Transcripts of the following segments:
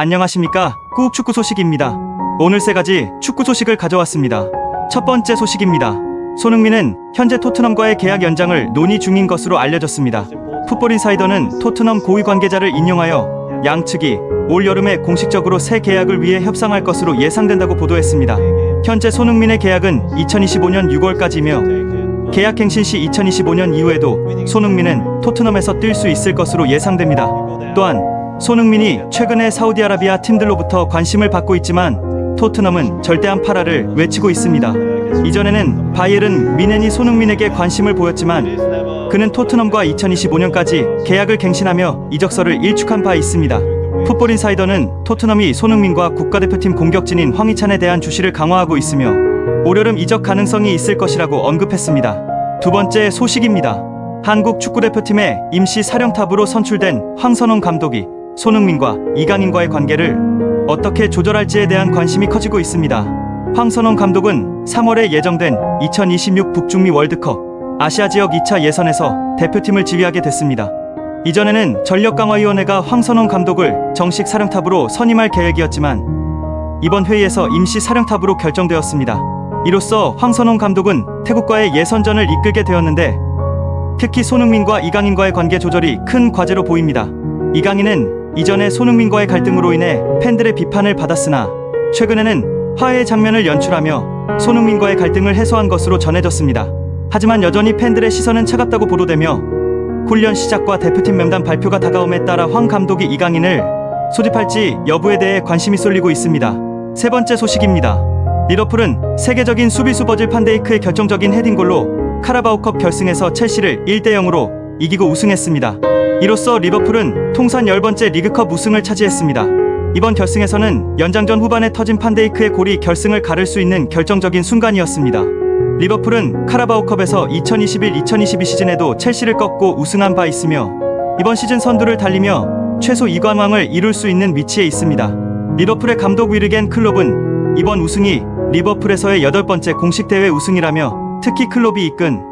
안녕하십니까. 꾸욱 축구 소식입니다. 오늘 세 가지 축구 소식을 가져왔습니다. 첫 번째 소식입니다. 손흥민은 현재 토트넘과의 계약 연장을 논의 중인 것으로 알려졌습니다. 풋볼 인사이더는 토트넘 고위 관계자를 인용하여 양측이 올 여름에 공식적으로 새 계약을 위해 협상할 것으로 예상된다고 보도했습니다. 현재 손흥민의 계약은 2025년 6월까지며 계약 갱신 시 2025년 이후에도 손흥민은 토트넘에서 뛸 수 있을 것으로 예상됩니다. 또한 손흥민이 최근에 사우디아라비아 팀들로부터 관심을 받고 있지만 토트넘은 절대한 파라를 외치고 있습니다. 이전에는 바이에른 미넨이 손흥민에게 관심을 보였지만 그는 토트넘과 2025년까지 계약을 갱신하며 이적서를 일축한 바 있습니다. 풋볼 인사이더는 토트넘이 손흥민과 국가대표팀 공격진인 황희찬에 대한 주시를 강화하고 있으며 올여름 이적 가능성이 있을 것이라고 언급했습니다. 두 번째 소식입니다. 한국 축구대표팀의 임시 사령탑으로 선출된 황선홍 감독이 손흥민과 이강인과의 관계를 어떻게 조절할지에 대한 관심이 커지고 있습니다. 황선홍 감독은 3월에 예정된 2026 북중미 월드컵 아시아 지역 2차 예선에서 대표팀을 지휘하게 됐습니다. 이전에는 전력강화위원회가 황선홍 감독을 정식 사령탑으로 선임할 계획이었지만 이번 회의에서 임시 사령탑으로 결정되었습니다. 이로써 황선홍 감독은 태국과의 예선전을 이끌게 되었는데 특히 손흥민과 이강인과의 관계 조절이 큰 과제로 보입니다. 이강인은 이전에 손흥민과의 갈등으로 인해 팬들의 비판을 받았으나 최근에는 화해의 장면을 연출하며 손흥민과의 갈등을 해소한 것으로 전해졌습니다. 하지만 여전히 팬들의 시선은 차갑다고 보도되며 훈련 시작과 대표팀 명단 발표가 다가옴에 따라 황 감독이 이강인을 소집할지 여부에 대해 관심이 쏠리고 있습니다. 세 번째 소식입니다. 리버풀은 세계적인 수비수 버질 판데이크의 결정적인 헤딩골로 카라바오컵 결승에서 첼시를 1대 0으로 이기고 우승했습니다. 이로써 리버풀은 통산 10번째 리그컵 우승을 차지했습니다. 이번 결승에서는 연장전 후반에 터진 판데이크의 골이 결승을 가를 수 있는 결정적인 순간이었습니다. 리버풀은 카라바오컵에서 2021-2022 시즌에도 첼시를 꺾고 우승한 바 있으며 이번 시즌 선두를 달리며 최소 2관왕을 이룰 수 있는 위치에 있습니다. 리버풀의 감독 위르겐 클롭은 이번 우승이 리버풀에서의 여덟 번째 공식 대회 우승이라며 특히 클롭이 이끈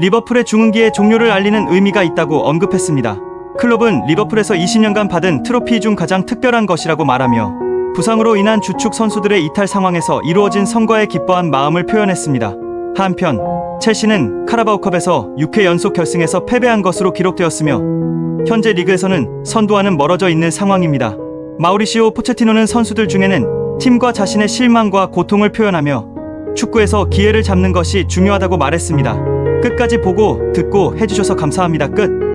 리버풀의 중흥기의 종료를 알리는 의미가 있다고 언급했습니다. 클롭은 리버풀에서 20년간 받은 트로피 중 가장 특별한 것이라고 말하며 부상으로 인한 주축 선수들의 이탈 상황에서 이루어진 성과에 기뻐한 마음을 표현했습니다. 한편 첼시는 카라바오컵에서 6회 연속 결승에서 패배한 것으로 기록되었으며 현재 리그에서는 선두와는 멀어져 있는 상황입니다. 마우리시오 포체티노는 선수들 중에는 팀과 자신의 실망과 고통을 표현하며 축구에서 기회를 잡는 것이 중요하다고 말했습니다. 끝까지 보고 듣고 해주셔서 감사합니다. 끝.